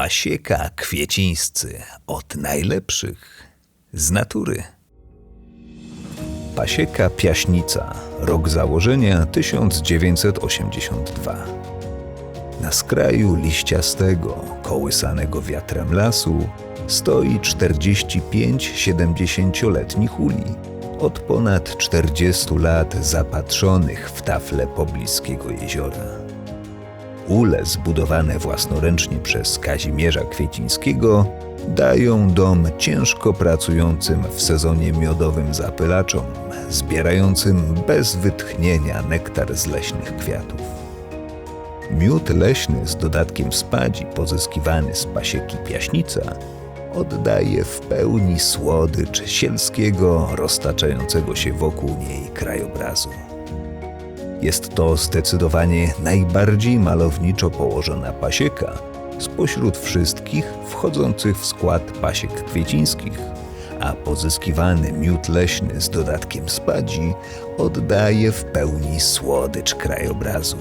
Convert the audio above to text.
Pasieka kwiecińscy od najlepszych z natury. Pasieka Piaśnica, rok założenia 1982. Na skraju liściastego, kołysanego wiatrem lasu stoi 45 70-letnich uli, od ponad 40 lat zapatrzonych w tafle pobliskiego jeziora. Ule zbudowane własnoręcznie przez Kazimierza Kwiecińskiego dają dom ciężko pracującym w sezonie miodowym zapylaczom, zbierającym bez wytchnienia nektar z leśnych kwiatów. Miód leśny z dodatkiem spadzi pozyskiwany z pasieki piaśnica oddaje w pełni słodycz sielskiego, roztaczającego się wokół niej krajobrazu. Jest to zdecydowanie najbardziej malowniczo położona pasieka spośród wszystkich wchodzących w skład pasiek kwiecińskich, a pozyskiwany miód leśny z dodatkiem spadzi oddaje w pełni słodycz krajobrazu.